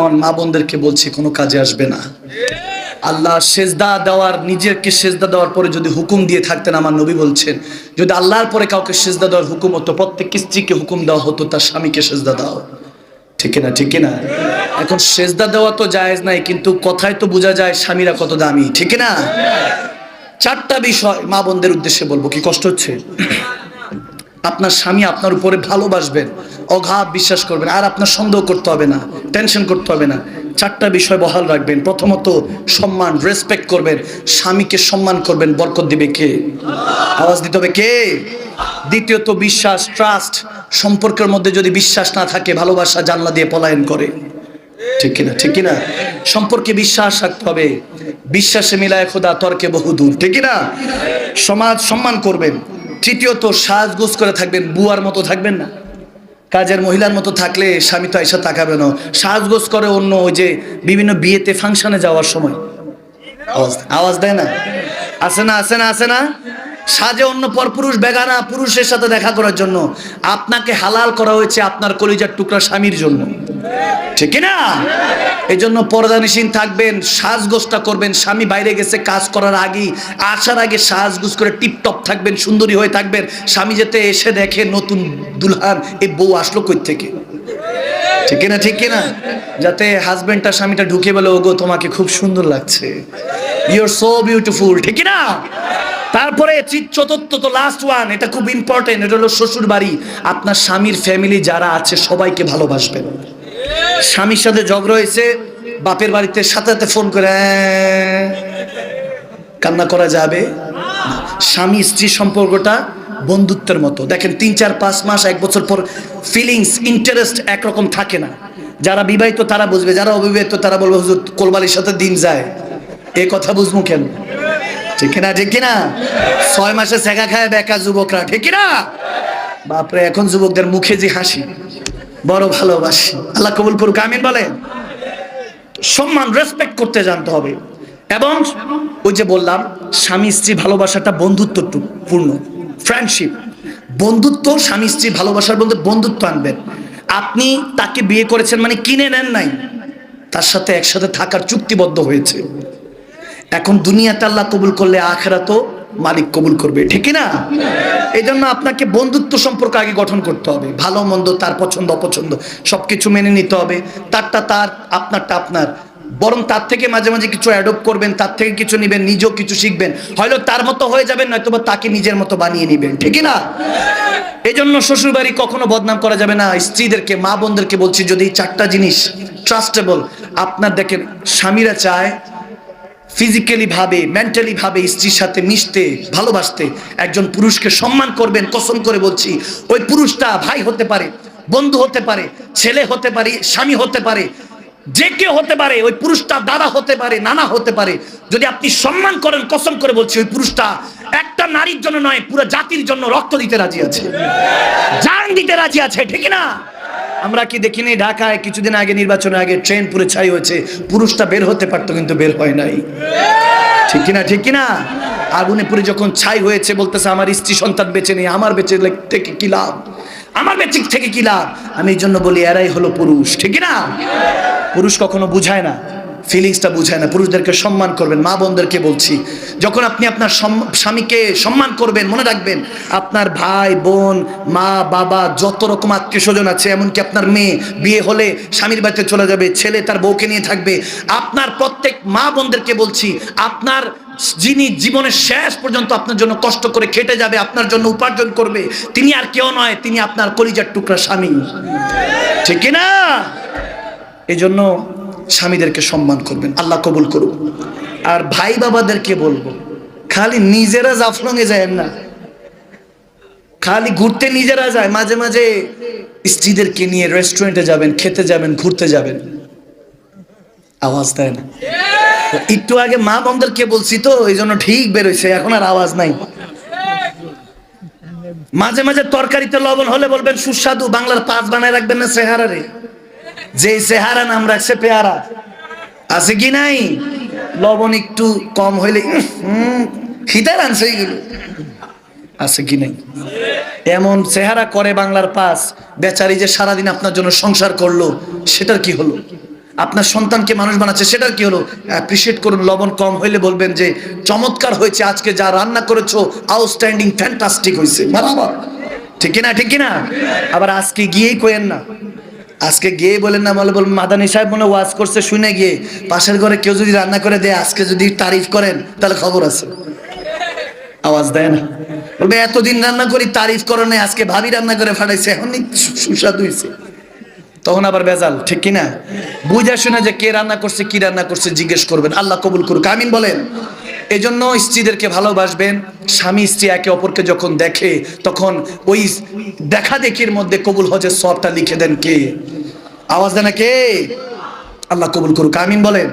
হন, মা বোনদেরকে বলছি, কোনো কাজে আসবে না। আল্লাহ সেজদা দেওয়ার নিজেকে সেজদা দেওয়ার পরে যদি হুকুম দিয়ে থাকতেন, আমার নবী বলছেন, যদি আল্লাহর পরে কাউকে সেজদা দেওয়ার হুকুম হতো, প্রত্যেক স্ত্রীকে হুকুম দেওয়া হতো, তার স্বামীকে সেজদা দাও। ঠিক না ঠিক না এখন সেজদা দেওয়া তো জায়েজ নাই, কিন্তু কথায় তো বোঝা যায় স্বামীরা কত দামি, ঠিক না চারটা বিষয় মা বোনদের উদ্দেশ্যে বলব, কি কষ্ট হচ্ছে? আপনার স্বামী আপনার উপরে ভালোবাসবেন, অগাধ বিশ্বাস করবেন, আর আপনার সন্দেহ করতে হবে না। টেনশন করতে হবে না। চারটা বিষয় বহাল রাখবেন। প্রথমত, সম্মান রেসপেক্ট করবেন। স্বামীকে সম্মান করবেন, বরকত দিবে কে? আওয়াজ দিতে হবে কে? দ্বিতীয়ত, বিশ্বাস ট্রাস্ট সম্পর্কের মধ্যে যদি বিশ্বাস না থাকে, ভালোবাসা জানলা দিয়ে পলায়ন করে। ঠিক কিনা? ঠিক কিনা? সম্পর্কে বিশ্বাস রাখতে হবে। বিশ্বাসে মিলায় খোদা, তর্কে বহুদূর। ঠিক কিনা? সমাজ সম্মান করবেন। তৃতীয়ত, সাজগোজ করে থাকবেন। বুয়ার মতো থাকবেন না। কাজের মহিলার মতো থাকলে স্বামী তো আইসা তাকাবে না। সাজগোজ করে অন্য ওই যে বিভিন্ন বিয়েতে ফাংশনে যাওয়ার সময়। আওয়াজ আওয়াজ দেয় না? আসে না আসে না আসে না? সাজে অন্য পরপুরুষ, বেগানা পুরুষের সাথে দেখা করার জন্য। আপনাকে হালাল করা হয়েছে আপনার কলিজার টুকরা স্বামীর জন্য। ঠিক না এই জন্য পর্দানিসীন থাকবেন, সাজগোজটা করবেন। স্বামী বাইরে গেছে, কাজ করার আগেই, আসার আগে সাজগুজ করে টিপটপ থাকবেন, সুন্দরী হয়ে থাকবেন। স্বামী যেতে এসে দেখে নতুন দুলহান এই বউ আসলো কই থেকে? ঠিক না ঠিক না যাতে হাজবেন্ডটা স্বামীটা ঢুকে বলে, ওগো, তোমাকে খুব সুন্দর লাগছে। ইউর সো বিউটিফুল ঠিক না তারপরে চতুর্থ তো লাস্ট ওয়ান এটা খুব ইম্পর্টেন্ট এটা হলো শ্বশুর বাড়ি। আপনার স্বামীর ফ্যামিলি যারা আছে সবাইকে ভালোবাসবেন। স্বামীর সাথে ঝগড়া হয়েছে বাপের বাড়িতে সাথে সাথে ফোন করে "অ্যাঁ", কান্না করা যাবে? স্বামী স্ত্রী সম্পর্কটা বন্ধুত্বের মতো। দেখেন তিন চার পাঁচ মাস এক বছর পর ফিলিংস ইন্টারেস্ট একরকম থাকে না। যারা বিবাহিত তারা বুঝবে যারা অবিবাহিত তারা বলবে হুজুর কোলবালির সাথে দিন যায়। এ কথা বুঝব কেন? ঠিক না ঠিক না ছয় মাসে শেখা খায় বেকা যুবকরা, ঠিক না বাপরে, এখন যুবকদের মুখে যে হাসি, বড় ভালোবাসি। আল্লাহ কবুল করুক, আমিন বলেন। সম্মান রেসপেক্ট করতে জানতে হবে। এবং ওই যে বললাম, স্বামী স্ত্রী ভালোবাসাটা বন্ধুত্বপূর্ণ ফ্রেন্ডশিপ বন্ধুত্ব, স্বামী স্ত্রী ভালোবাসার মধ্যে বন্ধুত্ব আনবেন। আপনি তাকে বিয়ে করেছেন মানে কিনে নেন নাই। তার সাথে একসাথে থাকার চুক্তিবদ্ধ হয়েছে। এখন দুনিয়াতে আল্লাহ কবুল করলে আখেরা তো মালিক কবুল করবে, ঠিক না এই জন্য আপনাকে বন্ধুত্ব সম্পর্ক আগে গঠন করতে হবে। ভালো, মন্দ, তার পছন্দ, অপছন্দ সব কিছু মেনে নিতে হবে। তারটা তার, আপনারটা আপনার। বরং তার থেকে মাঝে মাঝে কিছু অ্যাডপ্ট করবেন, তার থেকে কিছু নেবেন, নিজেও কিছু শিখবেন। হয়তো তার মতো হয়ে যাবেন নয়তো বা তাকে নিজের মতো বানিয়ে নেবেন, ঠিক না এই জন্য শ্বশুরবাড়ি কখনো বদনাম করা যাবে না। স্ত্রীদেরকে, মা বোনদেরকে বলছি, যদি চারটা জিনিস ট্রাস্টেবল আপনার দেখেন, স্বামীরা চায় ফিজিক্যালি ভাবে মেন্টালি ভাবে স্ত্রীর সাথে মিশতে, ভালোবাসতে একজন পুরুষকে সম্মান করবেন, কসম করে বলছি, ওই পুরুষটা ভাই হতে পারে, বন্ধু হতে পারে, ছেলে হতে পারে, স্বামী হতে পারে, যে কেউ হতে পারে, ওই পুরুষটা দাদা হতে পারে, নানা হতে পারে, যদি আপনি সম্মান করেন, কসম করে বলছি, ওই পুরুষটা একটা নারীর জন্য নয়, পুরো জাতির জন্য রক্ত দিতে রাজি আছে। জান দিতে রাজি আছে, ঠিক না? আমরা কি দেখিনি? ঢাকায় কিছুদিন আগে, নির্বাচনের আগে ট্রেন পুরে ছাই হয়েছে। পুরুষটা বের হতে পারতো, কিন্তু বের হয় নাই। ঠিক কিনা ঠিক কিনা? আগুনে পুরে যখন ছাই হয়েছে, বলতেছে, আমার স্ত্রী সন্তান বেঁচে নেই, আমার বেঁচে থেকে কি লাভ? আমার বেঁচে থেকে কি লাভ? আমি এই জন্য বলি, এরাই হলো পুরুষ। ঠিক না পুরুষ কখনো বুঝায় না। ফিলিংসটা বুঝায় না। পুরুষদেরকে সম্মান করবেন, মা বোনদেরকে বলছি, যখন আপনি আপনার স্বামীকে সম্মান করবেন, মনে রাখবেন, আপনার ভাই, বোন, মা, বাবা, যত রকম আত্মীয় স্বজন আছে, এমনকি আপনার মেয়ে, বিয়ে হলে স্বামীর বাড়িতে চলে যাবে, ছেলে তার বউকে নিয়ে থাকবে, আপনার প্রত্যেক মা বোনদেরকে বলছি, আপনার যিনি জীবনের শেষ পর্যন্ত আপনার জন্য কষ্ট করে খেটে যাবে, আপনার জন্য উপার্জন করবে, তিনি আর কেউ নয়, তিনি আপনার কলিজার টুকরা স্বামী। ঠিক না এই জন্য স্বামীদেরকে সম্মান করবেন, আল্লাহ কবুল করুন আর ভাই বাবাদেরকে বলব, খালি নিজেরা জাফলংয়ে যায় না। খালি ঘুরতে নিজেরা যায়, মাঝে মাঝে স্ত্রীদেরকে নিয়ে রেস্টুরেন্টে যাবেন, খেতে যাবেন, ঘুরতে যাবেন। আওয়াজ দেয় না। একটু আগে মা বোনদেরকে বলছি তো, এই জন্য ঠিক বেরোইছে, এখন আর আওয়াজ নাই। মাঝে মাঝে তরকারিতে লবণ হলে বলবেন, সুস্বাদু, বাংলার পাঁচ বানায় রাখবেন না চেহারা রে যে চেহারা নাম রাখছে পেয়ারা, আছে কি নাই? লবণ একটু কম হইলে খিদার আনছে এইগুলো আছে কি নাই? এমন চেহারা করে বাংলার পাস, বেচারি যে সারাদিন আপনার জন্য সংসার করল, সেটার কি হলো? আপনার সন্তানকে মানুষ বানাচ্ছে, সেটার কি হলো? অ্যাপ্রিসিয়েট করুন, লবণ কম হইলে বলবেন যে, চমৎকার হয়েছে আজকে যা রান্না করেছ আউটস্ট্যান্ডিং ফ্যান্টাস্টিক হয়েছে ঠিক কিনা ঠিক কিনা? আবার আজকে গিয়েই কোয়েন না। আজকে গিয়ে বলেন না, বলে বলবেন মাদানি সাহেব মনে ওয়াজ করছে, শুনে গিয়ে পাশের ঘরে কেউ যদি রান্না করে দেয়, আজকে যদি তারিফ করেন, তাহলে খবর আছে। আওয়াজ দেয় না। বলবে, এতদিন রান্না করি, তারিফ করো নাই, আজকে ভাবি রান্না করে ফাটাইছে, এখন সুস্বাদু হয়েছে তখন আবার বেজাল ঠিক কিনা? বুঝা শুনে যে কে রান্না করছে, কি রান্না করছে, জিজ্ঞেস করবেন। আল্লাহ কবুল করুক, আমিন বলেন। এজন্য স্ত্রীদেরকে ভালোবাসবেন। স্বামী স্ত্রী একে অপরকে যখন দেখে, তখন ওই দেখা দেখির মধ্যে কবুল হজের সবটা লিখে দেন কে? আওয়াজ দেন কে? আল্লাহ কবুল করুক। আমিন বলেন।